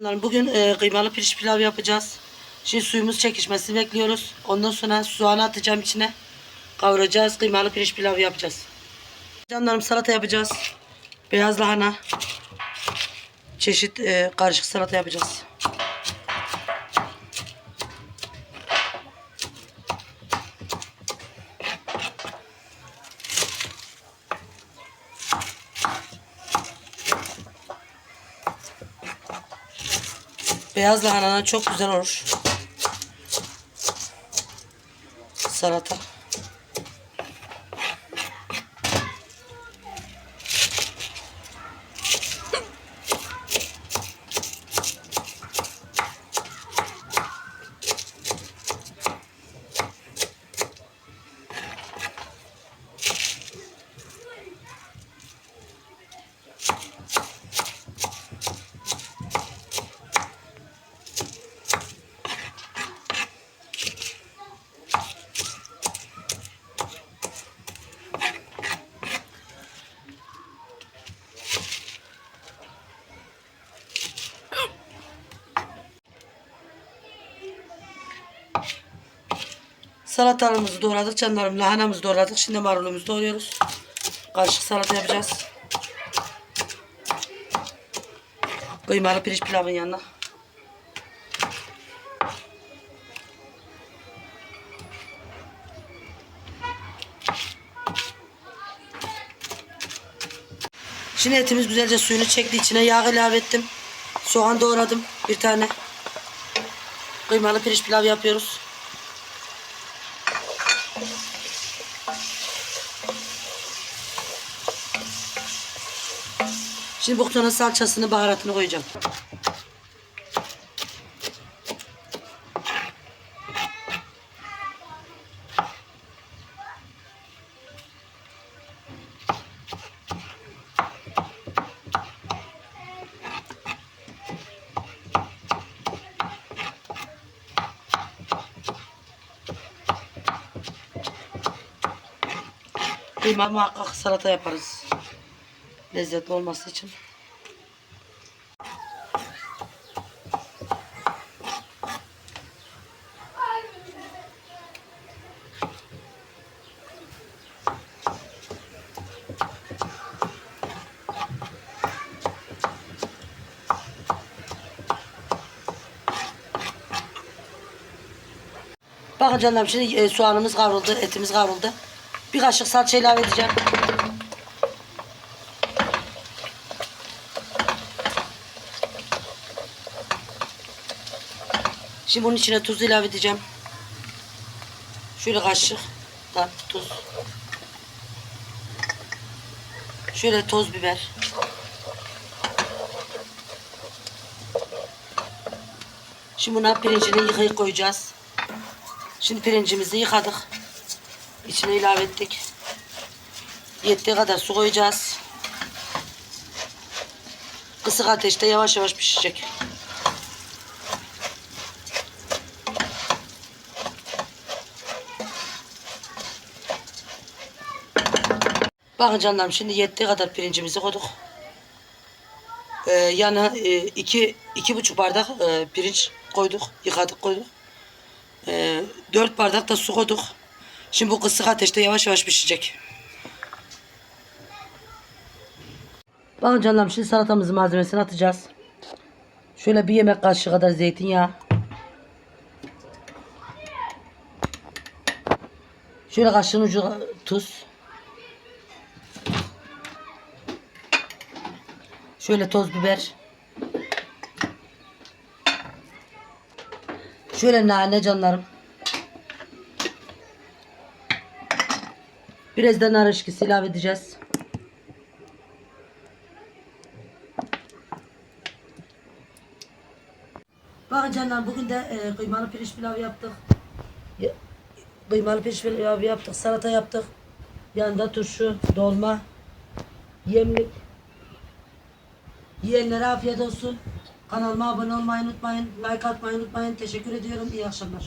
Bugün e, kıymalı pirinç pilav yapacağız. Şimdi suyumuz çekişmesini bekliyoruz. Ondan sonra soğanı atacağım içine. Kavuracağız. Kıymalı pirinç pilav yapacağız. Canlarım salata yapacağız. Beyaz lahana. Çeşit e, karışık salata yapacağız. Beyaz lahana çok güzel olur. Salata. Salatalığımızı doğradık canlarım. Lahanamızı doğradık. Şimdi marulumuzu doğruyoruz. Karışık salata yapacağız. Kıymalı pirinç pilavın yanına. Şimdi etimiz güzelce suyunu çekti. içine yağ ilave ettim. Soğan doğradım. Bir tane. Kıymalı pirinç pilav yapıyoruz. Şimdi boktanın salçasını, baharatını koyacağım. Kıyma muhakkak salata yaparız. Lezzetli olması için. Bakın canlarım şimdi e, soğanımız kavruldu, etimiz kavruldu. Bir kaşık salça ilave edeceğim. Şimdi bunun içine tuz ilave edeceğim. Şöyle kaşık da tuz. Şöyle toz biber. Şimdi buna pirincini yıkayıp koyacağız. Şimdi pirincimizi yıkadık. İçine ilave ettik. Yettiği kadar su koyacağız. Kısık ateşte yavaş yavaş pişecek. Bakın canlarım şimdi yettiği kadar pirincimizi koyduk. Ee, yana e, iki, iki buçuk bardak e, pirinç koyduk. Yıkadık koyduk. Ee, dört bardak da su koyduk. Şimdi bu kısık ateşte yavaş yavaş pişecek. Bakın canlarım şimdi salatamızın malzemesini atacağız. Şöyle bir yemek kaşığı kadar zeytinyağı. Şöyle kaşığın ucu tuz. Şöyle toz biber. Şöyle nane canlarım. Biraz da nar eşkisi ilave edeceğiz. Bakın canlar bugün de e, kıymalı pirinç pilavı yaptık. Ya- Kıymalı pirinç pilavı yaptık. Salata yaptık. Yanında turşu, dolma, yemlik. Yiyenlere afiyet olsun. Kanalıma abone olmayı unutmayın. Like atmayı unutmayın. Teşekkür ediyorum. İyi akşamlar.